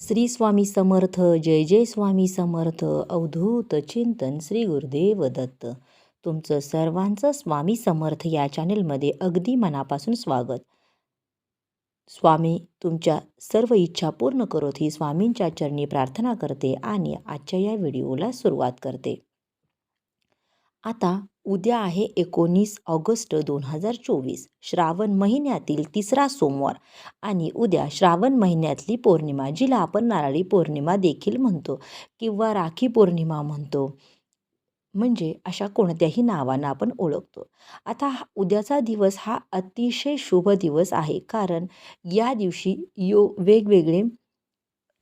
श्री स्वामी समर्थ जय जय स्वामी समर्थ अवधूत चिंतन श्री गुरुदेव दत्त. तुमचं सर्वांचं स्वामी समर्थ या चॅनेलमध्ये अगदी मनापासून स्वागत. स्वामी तुमच्या सर्व इच्छा पूर्ण करोत ही स्वामींच्या चरणी प्रार्थना करते आणि आजच्या या व्हिडिओला सुरुवात करते. आता उद्या आहे एकोणीस ऑगस्ट दोन हजार चोवीस श्रावण महिन्यातील तिसरा सोमवार आणि उद्या श्रावण महिन्यातली पौर्णिमा जिला आपण नारळी पौर्णिमा देखील म्हणतो किंवा राखी पौर्णिमा म्हणतो. म्हणजे अशा कोणत्याही नावानं आपण ओळखतो. आता हा उद्याचा दिवस हा अतिशय शुभ दिवस आहे. कारण या दिवशी यो वेगवेगळे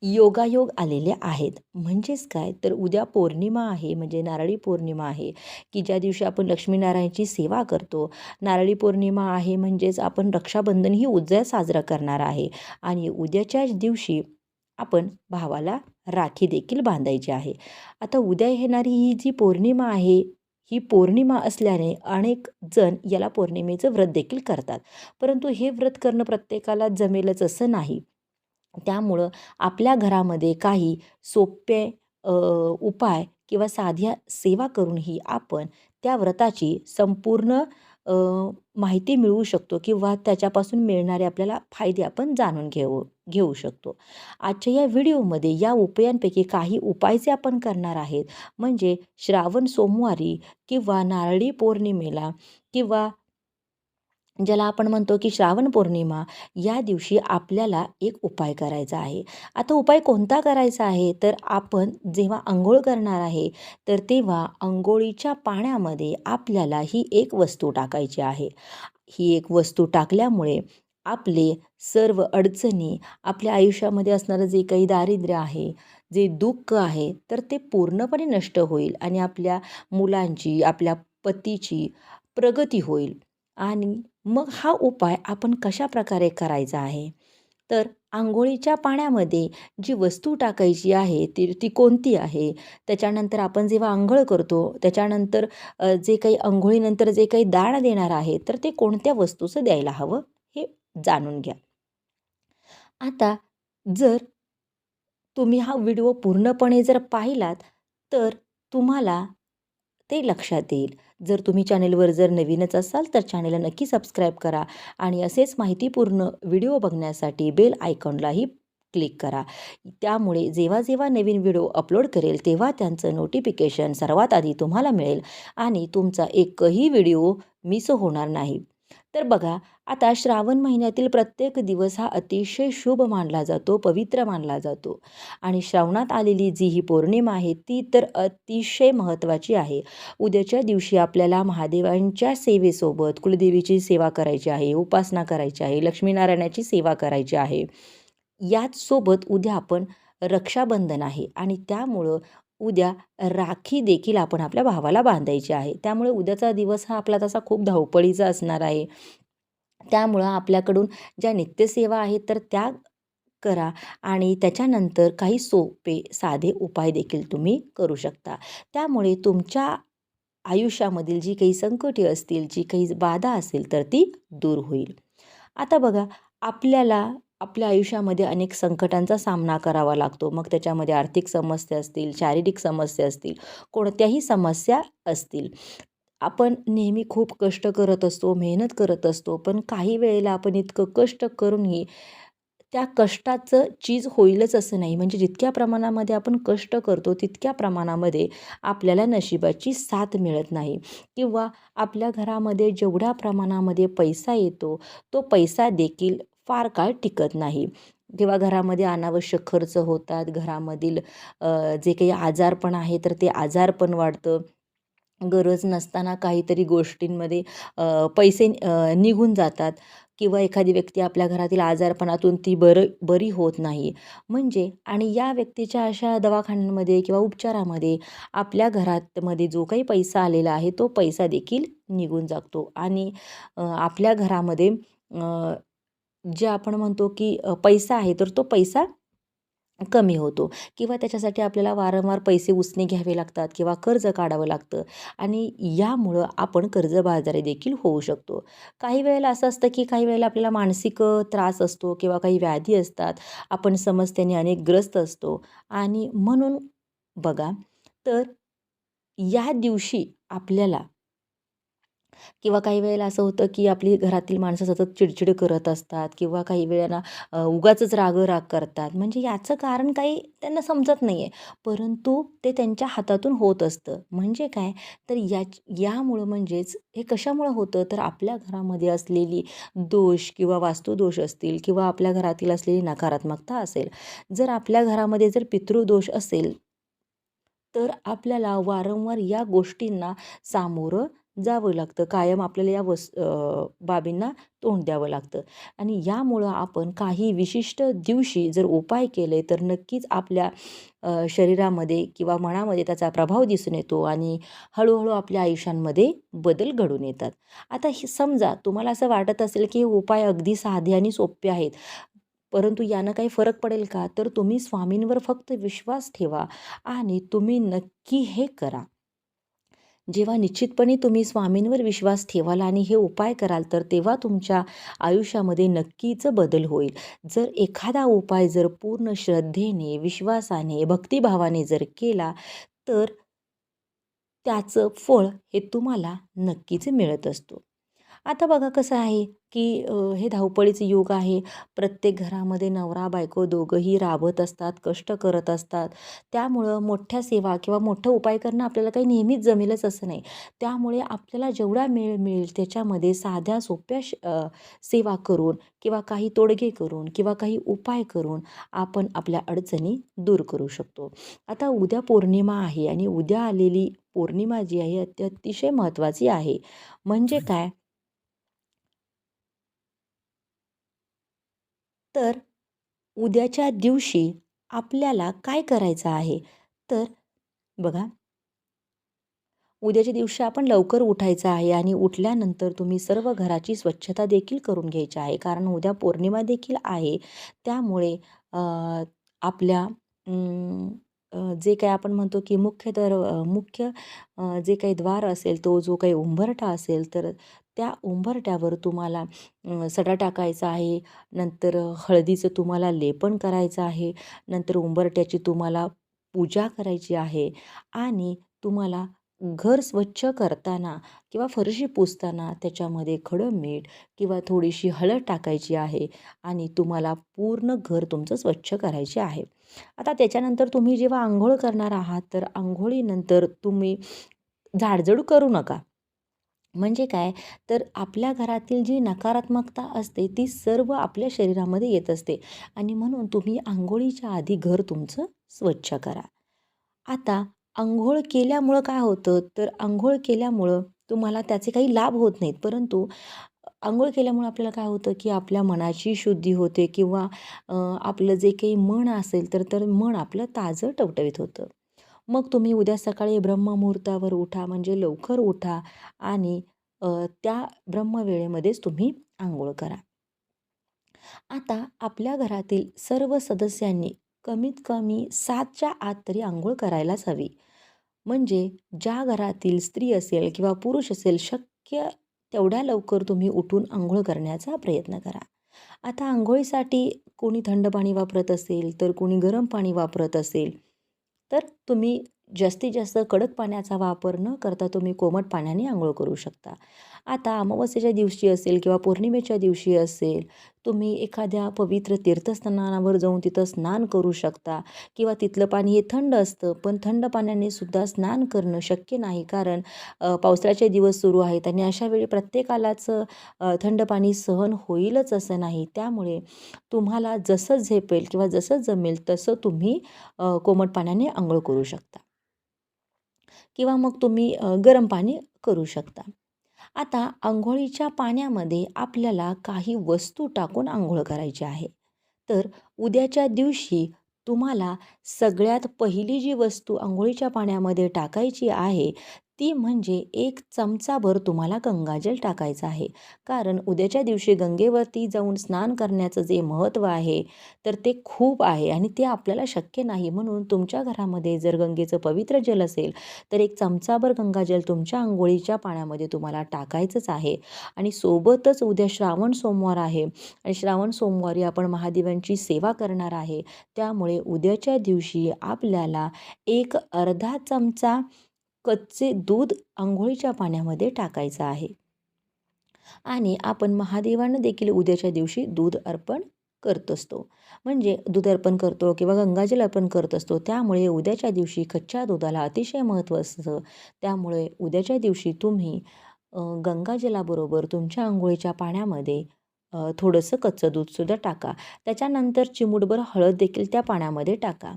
योगायोग आलेले आहेत. म्हणजेच काय? तर उद्या पौर्णिमा आहे म्हणजे नारळी पौर्णिमा आहे की ज्या दिवशी आपण लक्ष्मीनारायणची सेवा करतो. नारळी पौर्णिमा आहे म्हणजेच आपण रक्षाबंधन ही उद्या साजरा करणार आहे. आणि उद्याच्याच दिवशी आपण भावाला राखी देखील बांधायची आहे. आता उद्या येणारी ही जी पौर्णिमा आहे ही पौर्णिमा असल्याने अनेक जण याला पौर्णिमेचं व्रत देखील करतात. परंतु हे व्रत करणं प्रत्येकाला जमेलच असं नाही. त्यामुळं आपल्या घरामध्ये काही सोपे उपाय किंवा साध्या सेवा करूनही आपण त्या व्रताची संपूर्ण माहिती मिळवू शकतो किंवा त्याच्यापासून मिळणारे आपल्याला फायदे आपण जाणून घेऊ घेऊ शकतो. आजच्या या व्हिडिओमध्ये या उपायांपैकी काही उपाय जे आपण करणार आहेत म्हणजे श्रावण सोमवारी किंवा नारळी पौर्णिमेला किंवा ज्याला आपण म्हणतो की श्रावण पौर्णिमा या दिवशी आपल्याला एक उपाय करायचा आहे. आता उपाय कोणता करायचा आहे? तर आपण जेव्हा आंघोळ करणार आहे तर तेव्हा आंघोळीच्या पाण्यामध्ये आपल्याला ही एक वस्तू टाकायची आहे. ही एक वस्तू टाकल्यामुळे आपले सर्व अडचणी आपल्या आयुष्यामध्ये असणारं जे काही दारिद्र्य आहे जे दुःख आहे तर ते पूर्णपणे नष्ट होईल आणि आपल्या मुलांची आपल्या पतीची प्रगती होईल. आणि मग हा उपाय आपण कशा प्रकारे करायचा आहे? तर आंघोळीच्या पाण्यामध्ये जी वस्तू टाकायची आहे ती ती कोणती आहे? त्याच्यानंतर आपण जेव्हा आंघोळ करतो त्याच्यानंतर जे काही आंघोळीनंतर जे काही दाण देणार आहे तर ते कोणत्या वस्तूचं द्यायला हवं हे जाणून घ्या. आता जर तुम्ही हा व्हिडिओ पूर्णपणे जर पाहिलात तर तुम्हाला ते लक्षात येईल. जर तुम्ही चॅनेलवर जर नवीनच असाल तर चॅनेलला नक्की सबस्क्राईब करा आणि असेच माहितीपूर्ण व्हिडिओ बघण्यासाठी बेल आयकॉनलाही क्लिक करा. त्यामुळे जेव्हा जेव्हा नवीन व्हिडिओ अपलोड करेल तेव्हा त्यांचं नोटिफिकेशन सर्वात आधी तुम्हाला मिळेल आणि तुमचा एकही व्हिडिओ मिस होणार नाही. तर बघा आता श्रावण महिन्यातील प्रत्येक दिवस हा अतिशय शुभ मानला जातो पवित्र मानला जातो. आणि श्रावणात आलेली जी ही पौर्णिमा आहे ती तर अतिशय महत्त्वाची आहे. उद्याच्या दिवशी आपल्याला महादेवांच्या सेवेसोबत कुलदेवीची सेवा करायची आहे उपासना करायची आहे लक्ष्मीनारायणाची सेवा करायची आहे. याचसोबत उद्या आपण रक्षाबंधन आहे आणि त्यामुळं उद्या राखी देखील आपण आपल्या भावाला बांधायची आहे. त्यामुळे उद्याचा दिवस हा आपला तसा खूप धावपळीचा असणार आहे. त्यामुळं आपल्याकडून ज्या नित्यसेवा आहेत तर त्या करा आणि त्याच्यानंतर काही सोपे साधे उपाय देखील तुम्ही करू शकता. त्यामुळे तुमच्या आयुष्यामधील जी काही संकटे असतील जी काही बाधा असेल तर ती दूर होईल. आता बघा आपल्याला आपल्या आयुष्यामध्ये अनेक संकटांचा सामना करावा लागतो. मग त्याच्यामध्ये आर्थिक समस्या असतील शारीरिक समस्या असतील कोणत्याही समस्या असतील. आपण नेहमी खूप कष्ट करत असतो मेहनत करत असतो पण काही वेळेला आपण इतकं कष्ट करूनही त्या कष्टाचं चीज होईलच असं नाही. म्हणजे जितक्या प्रमाणामध्ये आपण कष्ट करतो तितक्या प्रमाणामध्ये आपल्याला नशिबाची साथ मिळत नाही. किंवा आपल्या घरामध्ये जेवढ्या प्रमाणामध्ये पैसा येतो तो पैसा देखील फार काळ टिकत नाही. किंवा घरामध्ये अनावश्यक खर्च होतात. घरामधील जे काही आजारपण आहे तर ते आजारपण वाढतं. गरज नसताना काहीतरी गोष्टींमध्ये पैसे निघून जातात. किंवा एखादी व्यक्ती आपल्या घरातील आजारपणातून ती बरं बरी होत नाही. म्हणजे आणि या व्यक्तीच्या अशा दवाखान्यांमध्ये किंवा उपचारामध्ये आपल्या घरातमध्ये जो काही पैसा आलेला आहे तो पैसा देखील निघून जातो. आणि आपल्या घरामध्ये जे आपण म्हणतो की पैसा आहे तर तो पैसा कमी होतो. किंवा त्याच्यासाठी आपल्याला वारंवार पैसे उसने घ्यावे लागतात किंवा कर्ज काढावं लागतं. आणि यामुळं आपण कर्जबाजारी देखील होऊ शकतो. काही वेळेला असं असतं की काही वेळेला आपल्याला मानसिक त्रास असतो किंवा काही व्याधी असतात. आपण समस्येने अनेक ग्रस्त असतो. आणि म्हणून बघा तर या दिवशी आपल्याला किंवा काही वेळेला असं होतं की आपली घरातील माणसं सतत चिडचिड करत असतात किंवा काही वेळेला उगाचच राग करतात. म्हणजे याचं कारण काही त्यांना समजत नाही आहे परंतु ते त्यांच्या हातातून होत असतं. म्हणजे काय? तर या यामुळं म्हणजेच हे कशामुळं होतं? तर आपल्या घरामध्ये असलेली दोष किंवा वास्तुदोष असतील किंवा आपल्या घरातील असलेली नकारात्मकता असेल. जर आपल्या घरामध्ये जर पितृदोष असेल तर आपल्याला वारंवार या गोष्टींना सामोरं जावं लागतं. कायम आपल्याला या वस बाबींना तोंड द्यावं लागतं. आणि यामुळं आपण काही विशिष्ट दिवशी जर उपाय केले तर नक्कीच आपल्या शरीरामध्ये किंवा मनामध्ये त्याचा प्रभाव दिसून येतो आणि हळूहळू आपल्या आयुष्यांमध्ये बदल घडून येतात. आता हे समजा तुम्हाला असं वाटत असेल की हे उपाय अगदी साधे आणि सोपे आहेत परंतु यानं काही फरक पडेल का? तर तुम्ही स्वामींवर फक्त विश्वास ठेवा आणि तुम्ही नक्की हे करा. जेव्हा निश्चितपणे तुम्ही स्वामींवर विश्वास ठेवाल आणि हे उपाय कराल तर तेव्हा तुमच्या आयुष्यामध्ये नक्कीच बदल होईल. जर एखादा उपाय जर पूर्ण श्रद्धेने विश्वासाने भक्तिभावाने जर केला तर त्याचं फळ हे तुम्हाला नक्कीच मिळत असतो. आता बघा कसं आहे की हे धावपळीचं युग आहे. प्रत्येक घरामध्ये नवरा बायको दोघंही राबत असतात कष्ट करत असतात. त्यामुळं मोठ्या सेवा किंवा मोठं उपाय करणं आपल्याला काही नेहमीच जमेलच असं नाही. त्यामुळे आपल्याला जेवढा मेळ मिळेल त्याच्यामध्ये साध्या सोप्या सेवा करून किंवा काही तोडगे करून किंवा काही उपाय करून आपण आपल्या अडचणी दूर करू शकतो. आता उद्या पौर्णिमा आहे आणि उद्या आलेली पौर्णिमा जी आहे अति अतिशय महत्त्वाची आहे. म्हणजे काय? तर उद्याच्या दिवशी आपल्याला काय करायचं आहे? तर बघा. उद्याच्या दिवशी आपण लवकर उठायचं आहे आणि उठल्यानंतर तुम्ही सर्व घराची स्वच्छता देखील करून घ्यायची आहे. कारण उद्या पौर्णिमा देखील आहे. त्यामुळे आपल्या जे काही आपण म्हणतो की मुख्य तर मुख्य जे काही द्वार असेल तो जो काही उंबरठा असेल तर त्या उंबरट्यावर तुम्हाला सडा टाकायचा आहे नंतर हळदीचं तुम्हाला लेपन करायचं आहे नंतर उंबरट्याची तुम्हाला पूजा करायची आहे आणि तुम्हाला घर स्वच्छ करताना किंवा फरशी पुसताना त्याच्यामध्ये खडं मीठ किंवा थोडीशी हळद टाकायची आहे आणि तुम्हाला पूर्ण घर तुमचं स्वच्छ करायचे आहे. आता त्याच्यानंतर तुम्ही जेव्हा आंघोळ करणार आहात तर आंघोळीनंतर तुम्ही झाडझड करू नका. म्हणजे काय? तर आपल्या घरातील जी नकारात्मकता असते ती सर्व आपल्या शरीरामध्ये येत असते. आणि म्हणून तुम्ही आंघोळीच्या आधी घर तुमचं स्वच्छ करा. आता आंघोळ केल्यामुळं काय होतं? तर आंघोळ केल्यामुळं तुम्हाला त्याचे काही लाभ होत नाहीत. परंतु आंघोळ केल्यामुळं आपल्याला काय होतं की आपल्या मनाची शुद्धी होते किंवा आपलं जे काही मन असेल तर तर मन आपलं ताजं टवटवीत होतं. मग तुम्ही उद्या सकाळी ब्रह्ममुहूर्तावर उठा म्हणजे लवकर उठा आणि त्या ब्रह्मवेळेमध्येच तुम्ही आंघोळ करा. आता आपल्या घरातील सर्व सदस्यांनी कमीत कमी सातच्या आत तरी आंघोळ करायलाच हवी. म्हणजे ज्या घरातील स्त्री असेल किंवा पुरुष असेल शक्य तेवढ्या लवकर तुम्ही उठून आंघोळ करण्याचा प्रयत्न करा. आता आंघोळीसाठी कोणी थंड पाणी वापरत असेल तर कोणी गरम पाणी वापरत असेल तर तुम्ही जास्तीत जास्त कडक पाण्याचा वापर न करता तुम्ही कोमट पाण्याने आंघोळ करू शकता. आता अमावस्येच्या दिवशी असेल किंवा पौर्णिमेच्या दिवशी असेल तुम्ही एखाद्या पवित्र तीर्थस्नानावर जाऊन तिथं स्नान करू शकता किंवा तिथलं पाणी हे थंड असतं पण थंड पाण्याने सुद्धा स्नान करणं शक्य नाही. कारण पावसाळ्याचे दिवस सुरू आहेत आणि अशा वेळी प्रत्येकालाच थंड पाणी सहन होईलच असं नाही. त्यामुळे तुम्हाला जसं झेपेल किंवा जसं जमेल तसं तुम्ही कोमट पाण्याने आंघोळ करू शकता किंवा मग तुम्ही गरम पाणी करू शकता. आता आंघोळीच्या पाण्यामध्ये आपल्याला काही वस्तू टाकून आंघोळ करायची आहे. तर उद्याच्या दिवशी तुम्हाला सगळ्यात पहिली जी वस्तू आंघोळीच्या पाण्यामध्ये टाकायची आहे ती म्हणजे एक चमचाभर तुम्हाला गंगाजल टाकायचं आहे. कारण उद्याच्या दिवशी गंगेवरती जाऊन स्नान करण्याचं जे महत्त्व आहे तर ते खूप आहे आणि ते आपल्याला शक्य नाही. म्हणून तुमच्या घरामध्ये जर गंगेचं पवित्र जल असेल तर एक चमचाभर गंगाजल तुमच्या आंघोळीच्या पाण्यामध्ये तुम्हाला टाकायचंच आहे. आणि सोबतच उद्या श्रावण सोमवार आहे आणि श्रावण सोमवारी आपण महादेवांची सेवा करणार आहे. त्यामुळे उद्याच्या दिवशी आपल्याला एक अर्धा चमचा कच्चे दूध आंघोळीच्या पाण्यामध्ये टाकायचं आहे. आणि आपण महादेवांना देखील उद्याच्या दिवशी दूध अर्पण करत असतो. म्हणजे दूध अर्पण करतो किंवा गंगाजल अर्पण करत असतो त्यामुळे उद्याच्या दिवशी कच्च्या दुधाला अतिशय महत्त्व असतं. त्यामुळे उद्याच्या दिवशी तुम्ही गंगाजलाबरोबर तुमच्या आंघोळीच्या पाण्यामध्ये थोडंसं कच्चं दूधसुद्धा टाका. त्याच्यानंतर चिमूटभर हळद देखील त्या पाण्यामध्ये टाका.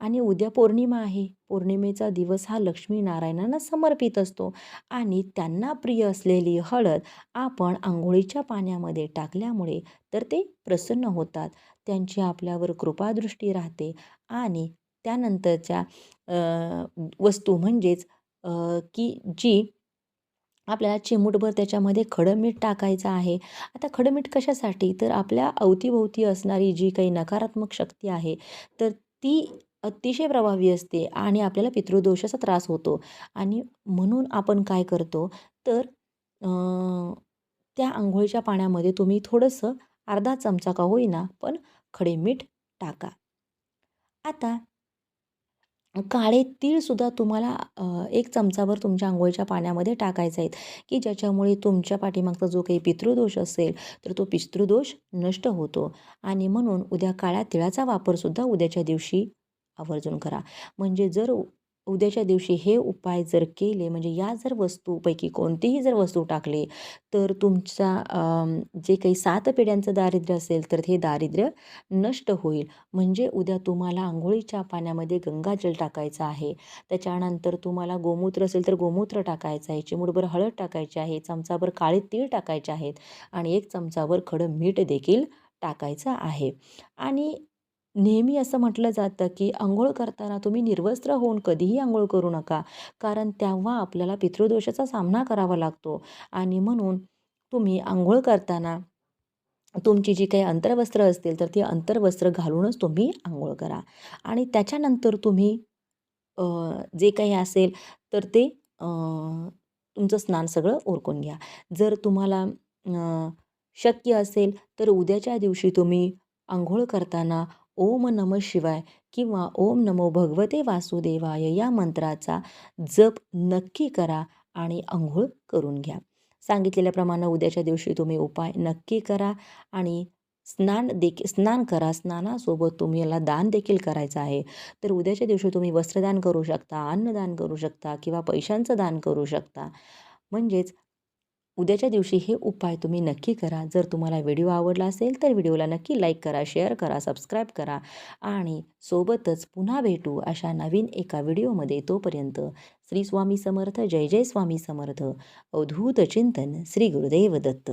आणि उद्या पौर्णिमा आहे. पौर्णिमेचा दिवस हा लक्ष्मीनारायणांना समर्पित असतो. आणि त्यांना प्रिय असलेली हळद आपण आंघोळीच्या पाण्यामध्ये टाकल्यामुळे तर ते प्रसन्न होतात. त्यांची आपल्यावर कृपादृष्टी राहते. आणि त्यानंतरच्या वस्तू म्हणजेच की जी आपल्याला चिमूटभर त्याच्यामध्ये खडं मीठ टाकायचं आहे. आता खडं मीठ कशासाठी? तर आपल्या अवतीभोवती असणारी जी काही नकारात्मक शक्ती आहे तर ती अतिशय प्रभावी असते आणि आपल्याला पितृदोषाचा त्रास होतो. आणि म्हणून आपण काय करतो? तर त्या आंघोळीच्या पाण्यामध्ये तुम्ही थोडंसं अर्धा चमचा का होईना पण खडे मीठ टाका. आता काळे तीळसुद्धा तुम्हाला एक चमचाभर तुमच्या आंघोळीच्या पाण्यामध्ये टाकायचे आहेत की ज्याच्यामुळे तुमच्या पाठीमागचा जो काही पितृदोष असेल तर तो पितृदोष नष्ट होतो. आणि म्हणून उद्या काळ्या तिळाचा वापरसुद्धा उद्याच्या दिवशी आवर्जून करा. म्हणजे जर उद्याच्या दिवशी हे उपाय जर केले म्हणजे या जर वस्तूपैकी कोणतीही जर वस्तू टाकली तर तुमचा जे काही सात पिढ्यांचं दारिद्र्य असेल तर हे दारिद्र्य नष्ट होईल. म्हणजे उद्या तुम्हाला आंघोळीच्या पाण्यामध्ये गंगाजल टाकायचं आहे. त्याच्यानंतर तुम्हाला गोमूत्र असेल तर गोमूत्र टाकायचं आहे. चिमुडभर हळद टाकायची आहे. चमचाभर काळे तीळ टाकायचे आहेत. आणि एक चमचाभर खडं मीठ देखील टाकायचं आहे. आणि नेहमी असं म्हटलं जातं की आंघोळ करताना तुम्ही निर्वस्त्र होऊन कधीही आंघोळ करू नका. कारण तेव्हा आपल्याला पितृदोषाचा सामना करावा लागतो. आणि म्हणून तुम्ही आंघोळ करताना तुमची जी काही अंतर्वस्त्र असतील तर ती अंतर्वस्त्र घालूनच तुम्ही आंघोळ करा. आणि त्याच्यानंतर तुम्ही जे काही असेल तर ते तुमचं स्नान सगळं ओरकून घ्या. जर तुम्हाला शक्य असेल तर उद्याच्या दिवशी तुम्ही आंघोळ करताना ओम नम शिवाय किंवा ओम नमो भगवते वासुदेवाय या मंत्राचा जप नक्की करा आणि आंघोळ करून घ्या. सांगितलेल्याप्रमाणे उद्याच्या दिवशी तुम्ही उपाय नक्की करा आणि स्नान देखील स्नान करा. स्नानासोबत तुम्ही याला दान देखील करायचं आहे. तर उद्याच्या दिवशी तुम्ही वस्त्रदान करू शकता अन्नदान करू शकता किंवा पैशांचं दान करू शकता. म्हणजेच उद्याच्या दिवशी हे उपाय तुम्ही नक्की करा. जर तुम्हाला व्हिडिओ आवडला असेल तर व्हिडिओला नक्की लाईक करा शेअर करा सबस्क्राईब करा आणि सोबतच पुन्हा भेटू अशा नवीन एका व्हिडिओमध्ये. तोपर्यंत श्री स्वामी समर्थ जय जय स्वामी समर्थ. अवधूत चिंतन श्री गुरुदेव दत्त.